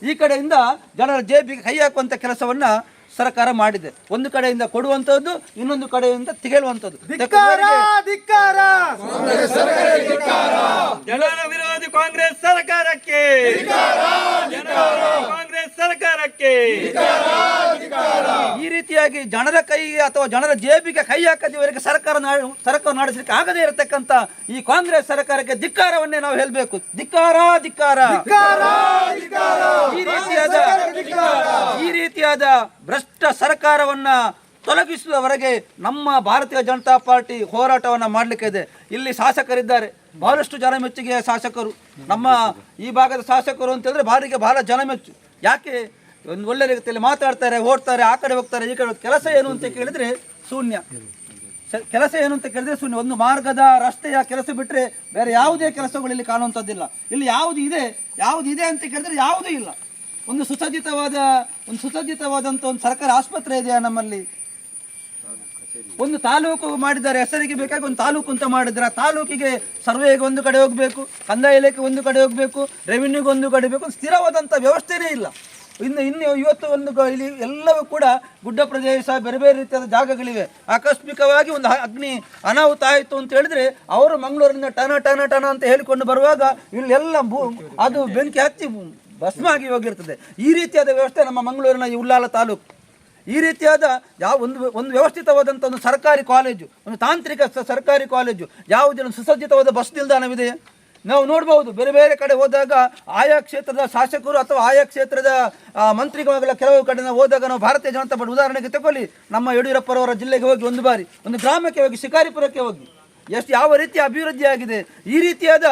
ಈ ಕಡೆಯಿಂದ ಜನರ ಜೇಬಿಗೆ ಕೈ ಹಾಕುವಂಥ ಕೆಲಸವನ್ನು ಸರ್ಕಾರ ಮಾಡಿದೆ. ಒಂದು ಕಡೆಯಿಂದ ಕೊಡುವಂಥದ್ದು ಇನ್ನೊಂದು ಕಡೆಯಿಂದ ತೆಗೆಯುವಂಥದ್ದು. ಜನರ ವಿರೋಧಿ ಕಾಂಗ್ರೆಸ್ ಸರ್ಕಾರಕ್ಕೆ! ಕಾಂಗ್ರೆಸ್ ಸರ್ಕಾರಕ್ಕೆ! ಈ ರೀತಿಯಾಗಿ ಜನರ ಕೈಗೆ ಅಥವಾ ಜನರ ಜೇಬಿಗೆ ಕೈ ಹಾಕದಿವರೆಗೆ ಸರ್ಕಾರ ನಾ- ಸರ್ಕಾರ ನಡೆಸಲಿಕ್ಕೆ ಆಗದೇ ಇರತಕ್ಕಂತ ಈ ಕಾಂಗ್ರೆಸ್ ಸರ್ಕಾರಕ್ಕೆ ಧಿಕ್ಕಾರವನ್ನೇ ನಾವು ಹೇಳಬೇಕು. ಧಿಕ್ಕಾರ ಧಿಕ್ಕಾರ! ಈ ರೀತಿಯಾದ ಈ ರೀತಿಯಾದ ಭ್ರಷ್ಟ ಸರ್ಕಾರವನ್ನು ತೊಲಗಿಸುವವರೆಗೆ ನಮ್ಮ ಭಾರತೀಯ ಜನತಾ ಪಾರ್ಟಿ ಹೋರಾಟವನ್ನು ಮಾಡಲಿಕ್ಕಿದೆ ಇಲ್ಲಿ ಶಾಸಕರಿದ್ದಾರೆ. ಬಹಳಷ್ಟು ಜನಮೆಚ್ಚುಗೆಯ ಶಾಸಕರು. ನಮ್ಮ ಈ ಭಾಗದ ಶಾಸಕರು ಅಂತೇಳಿದ್ರೆ ಭಾರಿಗೆ ಬಹಳ ಜನಮೆಚ್ಚು. ಯಾಕೆ? ಒಂದು ಒಳ್ಳೆ ರೀತಿಯಲ್ಲಿ ಮಾತಾಡ್ತಾರೆ, ಓಡ್ತಾರೆ, ಆ ಕಡೆ ಹೋಗ್ತಾರೆ, ಈ ಕಡೆ ಕೆಲಸ ಏನು ಅಂತ ಕೇಳಿದರೆ ಶೂನ್ಯ. ಕೆಲಸ ಏನು ಅಂತ ಕೇಳಿದ್ರೆ ಶೂನ್ಯ. ಒಂದು ಮಾರ್ಗದ ರಸ್ತೆಯ ಕೆಲಸ ಬಿಟ್ಟರೆ ಬೇರೆ ಯಾವುದೇ ಕೆಲಸಗಳು ಇಲ್ಲಿ ಕಾಣುವಂಥದ್ದಿಲ್ಲ. ಇಲ್ಲಿ ಯಾವುದು ಇದೆ ಯಾವುದು ಇದೆ ಅಂತ ಕೇಳಿದ್ರೆ ಯಾವುದೂ ಇಲ್ಲ. ಒಂದು ಸುಸಜ್ಜಿತವಾದ, ಒಂದು ಸುಸಜ್ಜಿತವಾದಂಥ ಒಂದು ಸರ್ಕಾರಿ ಆಸ್ಪತ್ರೆ ಇದೆಯಾ ನಮ್ಮಲ್ಲಿ? ಒಂದು ತಾಲೂಕು ಮಾಡಿದ್ದಾರೆ, ಹೆಸರಿಗೆ ಬೇಕಾಗಿ ಒಂದು ತಾಲೂಕು ಅಂತ ಮಾಡಿದ್ರೆ ಆ ತಾಲೂಕಿಗೆ ಸರ್ವೆಗೆ ಒಂದು ಕಡೆ ಹೋಗಬೇಕು, ಕಂದಾಯ ಇಲಾಖೆ ಒಂದು ಕಡೆ ಹೋಗಬೇಕು ರೆವಿನ್ಯೂಗೆ ಒಂದು ಕಡೆ ಬೇಕು ಸ್ಥಿರವಾದಂಥ ವ್ಯವಸ್ಥೆನೇ ಇಲ್ಲ. ಇನ್ನು ಇನ್ನು ಇವತ್ತು ಒಂದು ಇಲ್ಲಿ ಎಲ್ಲವೂ ಕೂಡ ಗುಡ್ಡ ಪ್ರದೇಶ, ಬೇರೆ ಬೇರೆ ರೀತಿಯಾದ ಜಾಗಗಳಿವೆ. ಆಕಸ್ಮಿಕವಾಗಿ ಒಂದು ಅಗ್ನಿ ಅನಾಹುತ ಆಯಿತು ಅಂತ ಹೇಳಿದ್ರೆ ಅವರು ಮಂಗಳೂರಿನಿಂದ ಟನ ಟನ ಟನ ಅಂತ ಹೇಳಿಕೊಂಡು ಬರುವಾಗ ಇಲ್ಲೆಲ್ಲ ಅದು ಬೆಂಕಿ ಹತ್ತಿ ಭಸ್ಮ ಆಗಿ ಹೋಗಿರ್ತದೆ. ಈ ರೀತಿಯಾದ ವ್ಯವಸ್ಥೆ ನಮ್ಮ ಮಂಗಳೂರಿನ ಈ ಉಳ್ಳಾಲ ತಾಲೂಕು. ಈ ರೀತಿಯಾದ ಯಾವ ಒಂದು ಒಂದು ವ್ಯವಸ್ಥಿತವಾದಂಥ ಒಂದು ಸರ್ಕಾರಿ ಕಾಲೇಜು, ಒಂದು ತಾಂತ್ರಿಕ ಸರ್ಕಾರಿ ಕಾಲೇಜು, ಯಾವುದೇ ಸುಸಜ್ಜಿತವಾದ ಬಸ್ ನಿಲ್ದಾಣವಿದೆ ನಾವು ನೋಡ್ಬೋದು ಬೇರೆ ಬೇರೆ ಕಡೆ ಹೋದಾಗ ಆಯಾ ಕ್ಷೇತ್ರದ ಶಾಸಕರು ಅಥವಾ ಆಯಾ ಕ್ಷೇತ್ರದ ಮಂತ್ರಿಗಳ ಕೆಲವು ಕಡೆ ಹೋದಾಗ ನಾವು ಭಾರತೀಯ ಜನತಾ ಪಾರ್ಟಿ ಉದಾಹರಣೆಗೆ ತಗೊಳ್ಳಿ. ನಮ್ಮ ಯಡಿಯೂರಪ್ಪರವರ ಜಿಲ್ಲೆಗೆ ಹೋಗಿ ಒಂದು ಬಾರಿ, ಒಂದು ಗ್ರಾಮಕ್ಕೆ ಹೋಗಿ, ಶಿಕಾರಿಪುರಕ್ಕೆ ಹೋಗಿ. ಎಷ್ಟು ಯಾವ ರೀತಿಯ ಅಭಿವೃದ್ಧಿ ಆಗಿದೆ, ಈ ರೀತಿಯಾದ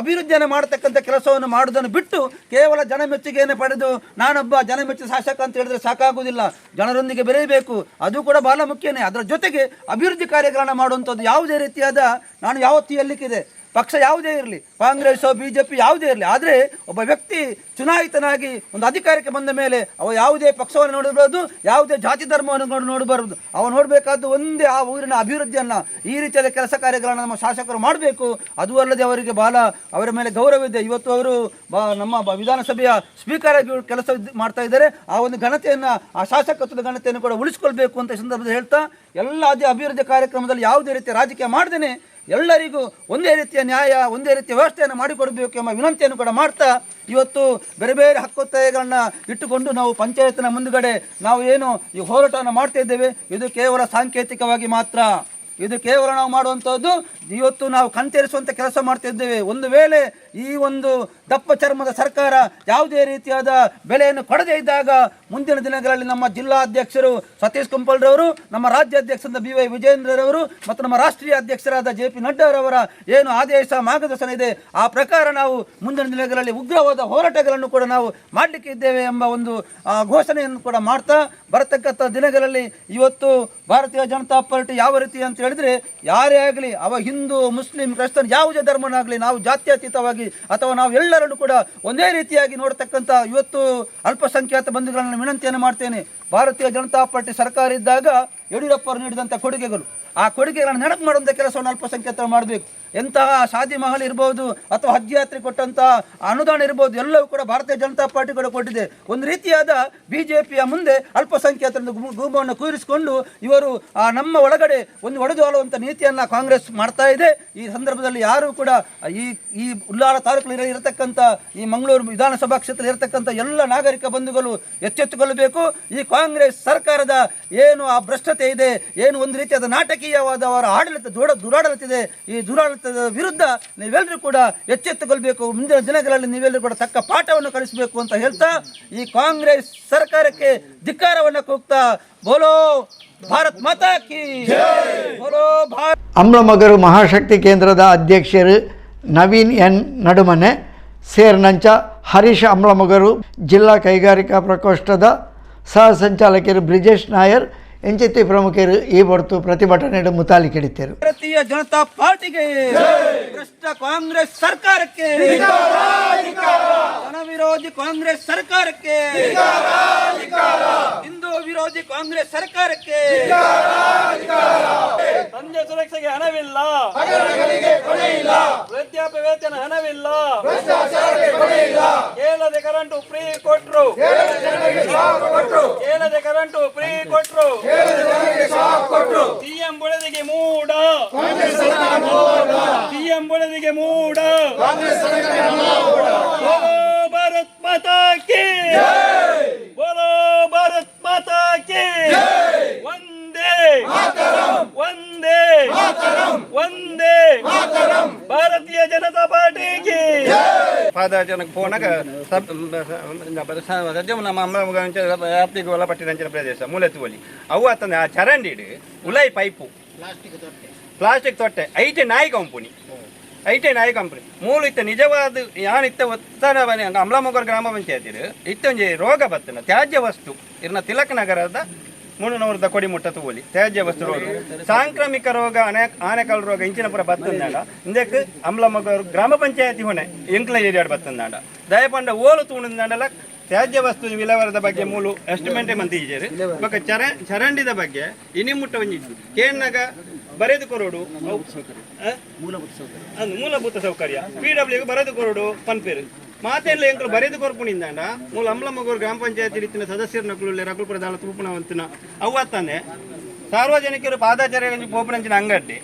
ಅಭಿವೃದ್ಧಿಯನ್ನು ಮಾಡತಕ್ಕಂಥ ಕೆಲಸವನ್ನು ಮಾಡುವುದನ್ನು ಬಿಟ್ಟು ಕೇವಲ ಜನಮೆಚ್ಚುಗೆಯನ್ನು ಪಡೆದು ನಾನೊಬ್ಬ ಜನಮೆಚ್ಚು ಶಾಸಕ ಅಂತ ಹೇಳಿದ್ರೆ ಸಾಕಾಗುವುದಿಲ್ಲ. ಜನರೊಂದಿಗೆ ಬೆರೆಯಬೇಕು. ಅದು ಕೂಡ ಬಹಳ ಮುಖ್ಯನೇ. ಅದರ ಜೊತೆಗೆ ಅಭಿವೃದ್ಧಿ ಕಾರ್ಯಗಳನ್ನು ಮಾಡುವಂಥದ್ದು ಯಾವುದೇ ರೀತಿಯಾದ, ನಾನು ಯಾವತ್ತೂ ಹೇಳಲಿಕ್ಕಿದೆ. ಪಕ್ಷ ಯಾವುದೇ ಇರಲಿ ಕಾಂಗ್ರೆಸ್ ಪಿ ಯಾವುದೇ ಇರಲಿ, ಆದರೆ ಒಬ್ಬ ವ್ಯಕ್ತಿ ಚುನಾಯಿತನಾಗಿ ಒಂದು ಅಧಿಕಾರಕ್ಕೆ ಬಂದ ಮೇಲೆ ಅವ ಯಾವುದೇ ಪಕ್ಷವನ್ನು ನೋಡಬಾರ್ದು, ಯಾವುದೇ ಜಾತಿ ಧರ್ಮವನ್ನು ನೋಡಿ, ನೋಡಬಾರದು. ಅವ ನೋಡಬೇಕಾದ್ದು ಒಂದೇ ಆ ಊರಿನ ಅಭಿವೃದ್ಧಿಯನ್ನು ಈ ರೀತಿಯಾದ ಕೆಲಸ ಕಾರ್ಯಗಳನ್ನು ನಮ್ಮ ಶಾಸಕರು ಮಾಡಬೇಕು. ಅದು ಅಲ್ಲದೆ ಅವರಿಗೆ ಬಹಳ ಅವರ ಮೇಲೆ ಗೌರವ ಇದೆ. ಇವತ್ತು ಅವರು ಬ- ನಮ್ಮ ಬ- ವಿಧಾನಸಭೆಯ ಸ್ಪೀಕರ್ ಆಗಿ ಕೆಲಸ ಮಾಡ್ತಾ ಇದ್ದಾರೆ. ಆ ಒಂದು ಘನತೆಯನ್ನು, ಆ ಶಾಸಕತ್ವದ ಘನತೆಯನ್ನು ಕೂಡ ಉಳಿಸ್ಕೊಳ್ಬೇಕು ಅಂತ ಸಂದರ್ಭದಲ್ಲಿ ಹೇಳ್ತಾ, ಎಲ್ಲ ಅದೇ ಅಭಿವೃದ್ಧಿ ಕಾರ್ಯಕ್ರಮದಲ್ಲಿ ಯಾವುದೇ ರೀತಿಯ ರಾಜಕೀಯ ಮಾಡ್ದೇನೆ ಎಲ್ಲರಿಗೂ ಒಂದೇ ರೀತಿಯ ನ್ಯಾಯ, ಒಂದೇ ರೀತಿಯ ವ್ಯವಸ್ಥೆಯನ್ನು ಮಾಡಿಕೊಡಬೇಕು ಎಂಬ ವಿನಂತಿಯನ್ನು ಕೂಡ ಮಾಡ್ತಾ ಇವತ್ತು ಬೇರೆ ಬೇರೆ ಹಕ್ಕೊತ್ತಾಯಗಳನ್ನ ಇಟ್ಟುಕೊಂಡು ನಾವು ಪಂಚಾಯತ್ನ ಮುಂದುಗಡೆ ನಾವು ಏನು ಈ ಹೋರಾಟವನ್ನು ಮಾಡ್ತಾ ಇದ್ದೇವೆ. ಇದು ಕೇವಲ ಸಾಂಕೇತಿಕವಾಗಿ ಮಾತ್ರ. ಇದು ಕೇವಲ ನಾವು ಮಾಡುವಂಥದ್ದು, ಇವತ್ತು ನಾವು ಕಣ್ತೇರಿಸುವಂಥ ಕೆಲಸ ಮಾಡ್ತಾ ಇದ್ದೇವೆ. ಒಂದು ವೇಳೆ ಈ ಒಂದು ದಪ್ಪ ಚರ್ಮದ ಸರ್ಕಾರ ಯಾವುದೇ ರೀತಿಯಾದ ಬೆಲೆಯನ್ನು ಕೊಡದೇ ಇದ್ದಾಗ ಮುಂದಿನ ದಿನಗಳಲ್ಲಿ ನಮ್ಮ ಜಿಲ್ಲಾಧ್ಯಕ್ಷರು ಸತೀಶ್ ಕುಂಪಲ್ರವರು, ನಮ್ಮ ರಾಜ್ಯಾಧ್ಯಕ್ಷರಾದ ಬಿ ವೈ ವಿಜೇಂದ್ರರವರು ಮತ್ತು ನಮ್ಮ ರಾಷ್ಟ್ರೀಯ ಅಧ್ಯಕ್ಷರಾದ ಜೆ ಪಿ ನಡ್ಡಾರವರ ಏನು ಆದೇಶ ಮಾರ್ಗದರ್ಶನ ಇದೆ, ಆ ಪ್ರಕಾರ ನಾವು ಮುಂದಿನ ದಿನಗಳಲ್ಲಿ ಉಗ್ರವಾದ ಹೋರಾಟಗಳನ್ನು ಕೂಡ ನಾವು ಮಾಡಲಿಕ್ಕೆ ಇದ್ದೇವೆ ಎಂಬ ಒಂದು ಘೋಷಣೆಯನ್ನು ಕೂಡ ಮಾಡ್ತಾ ಬರತಕ್ಕಂಥ ದಿನಗಳಲ್ಲಿ ಇವತ್ತು ಭಾರತೀಯ ಜನತಾ ಪಾರ್ಟಿ ಯಾವ ರೀತಿ ಅಂತ ಹೇಳಿದ್ರೆ, ಯಾರೇ ಆಗಲಿ ಅವ ಹಿಂದೂ, ಮುಸ್ಲಿಂ ಕ್ರೈಸ್ತನ್ ಯಾವುದೇ ಧರ್ಮನಾಗಲಿ ನಾವು ಜಾತ್ಯತೀತವಾಗಿ ಅಥವಾ ನಾವು ಎಲ್ಲರನ್ನು ಕೂಡ ಒಂದೇ ರೀತಿಯಾಗಿ ನೋಡತಕ್ಕಂಥ ಇವತ್ತು ಅಲ್ಪಸಂಖ್ಯಾತ ಬಂಧುಗಳನ್ನು ವಿನಂತಿಯನ್ನು ಮಾಡ್ತೇನೆ. ಭಾರತೀಯ ಜನತಾ ಪಾರ್ಟಿ ಸರ್ಕಾರ ಇದ್ದಾಗ ಯಡಿಯೂರಪ್ಪ ಅವರು ನೀಡಿದಂಥ ಕೊಡುಗೆಗಳು. ಆ ಕೊಡುಗೆಗಳನ್ನು ನೆನಪು ಮಾಡುವಂಥ ಕೆಲಸವನ್ನು ಅಲ್ಪಸಂಖ್ಯಾತರು ಮಾಡಬೇಕು. ಎಂತಹ ಶಾದಿ ಮಹಲ್ ಇರ್ಬೋದು ಅಥವಾ ಹಜ್ ಯಾತ್ರೆ ಕೊಟ್ಟಂತ ಅನುದಾನ ಇರ್ಬೋದು, ಎಲ್ಲವೂ ಕೂಡ ಭಾರತೀಯ ಜನತಾ ಪಾರ್ಟಿ ಕೂಡ ಕೊಟ್ಟಿದೆ. ಒಂದು ರೀತಿಯಾದ ಬಿಜೆಪಿಯ ಮುಂದೆ ಅಲ್ಪಸಂಖ್ಯಾತರನ್ನು ಗು- ಗುಂಪನ್ನು ಕೂರಿಸಿಕೊಂಡು ಇವರು, ಆ, ನಮ್ಮ ಒಳಗಡೆ ಒಂದು ಒಡೆದು ಆಳುವಂಥ ನೀತಿಯನ್ನ ಕಾಂಗ್ರೆಸ್ ಮಾಡ್ತಾ ಇದೆ. ಈ ಸಂದರ್ಭದಲ್ಲಿ ಯಾರು ಕೂಡ ಈ ಈ ಉಲ್ಲಾಳ ತಾಲೂಕಿನಲ್ಲಿ ಇರತಕ್ಕಂಥ ಈ ಮಂಗಳೂರು ವಿಧಾನಸಭಾ ಕ್ಷೇತ್ರದಲ್ಲಿ ಇರತಕ್ಕಂಥ ಎಲ್ಲ ನಾಗರಿಕ ಬಂಧುಗಳು ಎಚ್ಚೆತ್ತುಕೊಳ್ಳಬೇಕು. ಈ ಕಾಂಗ್ರೆಸ್ ಸರ್ಕಾರದ ಏನು ಆ ಭ್ರಷ್ಟತೆ ಇದೆ, ಏನು ಒಂದು ರೀತಿಯಾದ ನಾಟಕೀಯವಾದ ಅವರ ಆಡಳಿತ ದೂರ ದುರಾಡಳಿತ ಇದೆ, ಈ ದುರಾಡಳಿತದ ವಿರುದ್ಧ ನೀವೆಲ್ಲರೂ ಕೂಡ ಎಚ್ಚೆತ್ತುಕೊಳ್ಬೇಕು. ಮುಂದಿನ ದಿನಗಳಲ್ಲಿ ನೀವೆಲ್ಲರೂ ಕೂಡ ತಕ್ಕ ಪಾಠವನ್ನು ಕಲಿಸಬೇಕು ಅಂತ ಹೇಳ್ತಾ ಈ ಕಾಂಗ್ರೆಸ್ ಸರ್ಕಾರಕ್ಕೆ ಧಿಕ್ಕಾರವನ್ನು ಕೂಗ್ತಾ. ಬೋಲೋ ಭಾರತ್ ಮಾತಾ ಕಿ ಬೋಲೋ ಭಾರತ್ ಅಮ್ಲಮಗರು ಮಹಾಶಕ್ತಿ ಕೇಂದ್ರದ ಅಧ್ಯಕ್ಷರು ನವೀನ್ ಎನ್ ನಡುಮನೆ ಸೇರ್ನಂಚ ಹರೀಶ್ ಅಮ್ಲಮಗರು ಜಿಲ್ಲಾ ಕೈಗಾರಿಕಾ ಪ್ರಕೋಷ್ಠದ ಸಹ ಸಂಚಾಲಕರು ಬ್ರಿಜೇಶ್ ನಾಯರ್ ಎಂಚೆತ್ತಿ ಪ್ರಮುಖರು ಈ ಹೊರತು ಪ್ರತಿಭಟನೆ ಮುತಾಲಿ ಕೆಡಿತರು. ಭಾರತೀಯ ಜನತಾ ಪಾರ್ಟಿಗೆ ಭ್ರಷ್ಟ ಕಾಂಗ್ರೆಸ್ ಸರ್ಕಾರಕ್ಕೆ ಜನ ವಿರೋಧಿ ಕಾಂಗ್ರೆಸ್ ಸರ್ಕಾರಕ್ಕೆ ಹಿಂದೂ ವಿರೋಧಿ ಕಾಂಗ್ರೆಸ್ ಸರ್ಕಾರಕ್ಕೆ ತಂದೆ ಸುರಕ್ಷೆಗೆ ಹಣವಿಲ್ಲ. ವೃದ್ಧಾಪ್ಯ ವೇತನ ಹಣವಿಲ್ಲ. ಕೇಳದೆ ಕರೆಂಟು ಫ್ರೀ ಕೊಟ್ರು. ಕೇಳದೆ ಕರೆಂಟು ಫ್ರೀ ಕೊಟ್ರು. ಸಿಎಂ ಬುಳದಿಗೆ ಮೂಡ. ಸಿಎಂ ಬುಳದಿಗೆ ಮೂಡ. ಭಾರತ್ ಮಾತಾ ಕಿ ಬೋಲೋ ಭಾರತ್ ಮಾತಾ ಕಿ ಒಂದೇ ಒಂದೇ ಒಂದೇ ಭಾರತೀಯ ಜನತಾ ಪಾರ್ಟಿಗೆ ಆದಾಯಜನಕ ಪೂರ್ಣಕ ನಮ್ಮ ಅಮ್ಮ ವ್ಯಾಪ್ತಿಗೆ ಒಳ ಪಟ್ಟಿರಂಚಿನ ಪ್ರದೇಶ ಮೂಲತಿವಲ್ಲಿ ಅವು ಆತಂದ ಆ ಚರಂಡಿಡು ಉಲೈ ಪೈಪು ಪ್ಲಾಸ್ಟಿಕ್ ತೊಟ್ಟೆ ಐಟೆ ನಾಯಿ ಕಂಪನಿ ಐಟೆ ನಾಯಿ ಕಂಪನಿ ಮೂಲ ಇತ್ತ ನಿಜವಾದ ಯಾನ್ ಇತ್ತ ಒತ್ತಾರ ಅಮಲಾಮೊಗ್ಗರ ಗ್ರಾಮ ಪಂಚಾಯತಿ ಇತ್ತೊಂಜಿ ರೋಗ ಬತ್ತನ ತ್ಯಾಜ್ಯ ವಸ್ತು ಇರ್ನ ತಿಲಕ್ ನಗರದ ಮುನ್ನೂರದ ಕೊಡಿ ಮುಟ್ಟ ತೂಲಿ ತ್ಯಾಜ್ಯ ವಸ್ತು ರೋಗ. ಸಾಂಕ್ರಾಮಿಕ ರೋಗ ಅನೇ ಆನೆಕಲ್ ರೋಗ ಇಂಚಿನ ಪುರ ಬತ್ತಂದಾಂಡ. ಇಂದಕ್ಕೆ ಅಮಲಾಮೊಗರ ಗ್ರಾಮ ಪಂಚಾಯತಿ ಹೊಣೆ, ಎಂಕ್ಲ ಏರಿಯಾಡ್ ಬತ್ತಂದಾಂಡ. ದಯಪಂಡ ಓಲು ತೂಣಂದಾಂಡಲ ತ್ಯಾಜ್ಯ ವಸ್ತು ವಿಲೇವಾರದ ಬಗ್ಗೆ ಮೂಲು ಎಸ್ಟಿಮೇಟ್ ಇಜೇರಿ ಬೊಕ ಚರ, ಚರಂಡಿದ ಬಗ್ಗೆ ಇನಿ ಮುಟ್ಟ ಒಂದಿದ್ದು ಕೇನ್ನಾಗ ಬರೆದು ಕೊರೋಡು? ಅಂದ್ ಮೂಲಭೂತ ಸೌಕರ್ಯ. ಪಿ ಡಬ್ಲ್ಯೂಗೆ ಬರೆದು ಕೊರೋಡು ಪನ್ಪೇರು ಮಾತೆಲ್ಲ ಎಂಕಲು ಬರೆದು ಕೊರ್ಪುಣಿಂದಾಂಡ ಮೂಲ ಅಮ್ಲಮಗೂರು ಗ್ರಾಮ ಪಂಚಾಯತ್ ರೀತಿಯ ಸದಸ್ಯರ ನಕಲು ರಕುಲ್ಪುರ ದಾಳ ತೂಪುಣವಂತನ ಅವತ್ತಂದೆ ಸಾರ್ವಜನಿಕರು ಪಾದಾಚಾರ್ಯ ಪೋಪಣಂಚಿನ ಅಂಗಡಿ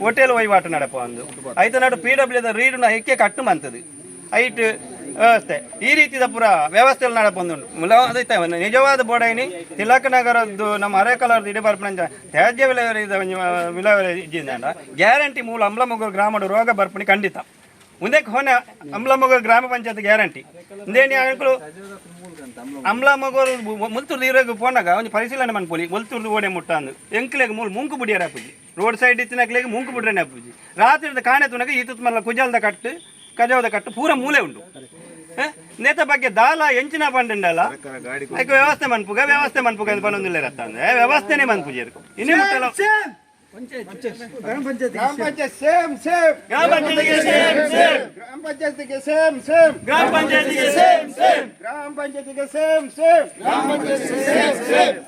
ಹೋಟೆಲ್ ವಹಿವಾಟು ನಡಪ ಒಂದು ಐತ ಪಿಡಬ್ಲ್ಯೂ ಪಿ ಡಬ್ಲ್ಯೂದ ರೀಡ್ನ ಹೆಕ್ಕೆ ಕಟ್ಟು ಮಂತದು. ಐಟ್ ವ್ಯವಸ್ಥೆ. ಈ ರೀತಿಯ ಪುರ ವ್ಯವಸ್ಥೆಯಲ್ಲಿ ನಡಪೊಂದುಂಡು ಮುಲ ಅದೈತೆ ನಿಜವಾದ ಬೋಡೈನಿ. ತಿಲಕ ನಗರದ್ದು ನಮ್ಮ ಅರೆಕಲರ್ದು ಇಡೀ ಬರ್ಪಣೆ ತ್ಯಾಜ್ಯ ವಿಲೇವರಿ ವಿಲೇವರಿ ಇದ್ದಿಂದ ಗ್ಯಾರಂಟಿ ಮೂಲ ಅಮ್ಲಮಗೂರು ಗ್ರಾಮದ ರೋಗ ಬರ್ಪಣಿ ಖಂಡಿತ. ಮುಂದಕ್ಕೆ ಹೋನೆ ಅಮ್ಲಮಗೂರು ಗ್ರಾಮ ಪಂಚಾಯತ್ ಗ್ಯಾರಂಟಿ. ಇಂದೇನಿ ಅಂಕಲು ಅಮ್ಲಮಗೂರು ಮುಲ್ತುರ್ದು ಇರೋಗ ಪೋನಾಗ ಒಂದು ಪರಿಶೀಲನೆ ಮನ್ಪೋಲಿ ಮುಲ್ತುರ್ದು ಓಡೆ ಮುಟ್ಟ ಅಂದು. ಮೂಲ ಮುಂಕು ಬುಡಿಯರ ಅಪ್ಪುಜಿ ರೋಡ್ ಸೈಡ್ ಇತ್ತಿನಕ್ಲೆಗ್ ಮುಂಕು ಬುಡ್ರೆ ಹಾಪುಜಿ ರಾತ್ರಿದ ಕಾಣೆ ತುನಗ ಈ ಮಲ್ಲ ಕುಜಲ್ದ ಕಟ್ಟು. ಕಜಾವದ ಕಟ್ಟು ಪೂರ ಮೂಲೆ ಉಂಟು. ನೇತ ಬಗ್ಗೆ ದಾಲ ಎಂಚಿನ ಬಂಡಲ್ಲ ಅದಕ್ಕೆ ವ್ಯವಸ್ಥೆ ಮನ್ಪುಗ ವ್ಯವಸ್ಥೆ ಮನ್ಪುಗ ಅಂತ ಬಂದೊಂದಿಲ್ಲ ಇರತ್ತ ಅಂದ್ರೆ. ವ್ಯವಸ್ಥೆನೆ ಮನ್ಪುಜಿ ಇನ್ನೇ ಮುಟ್ಟಲ್ಲ ಗ್ರಾಮ ಪಂಚಾಯತ್ ಸೇಮ್ ಸೇಮ್. ಗ್ರಾಮ ಪಂಚಾಯತಿಗೆ ಸೇಮ್ ಸೇಮ್. ಗ್ರಾಮ ಪಂಚಾಯತಿಗೆ ಸೇಮ್ ಸೇಮ್. ಗ್ರಾಮ ಪಂಚಾಯತಿಗೆ ಸೇಮ್ ಸೇಮ್. ಗ್ರಾಮ ಪಂಚಾಯತಿಗೆ ಸೇಮ್ ಸೇಮ್. ಗ್ರಾಮ ಪಂಚಾಯತಿಗೆ ಸೇಮ್ ಸೇಮ್.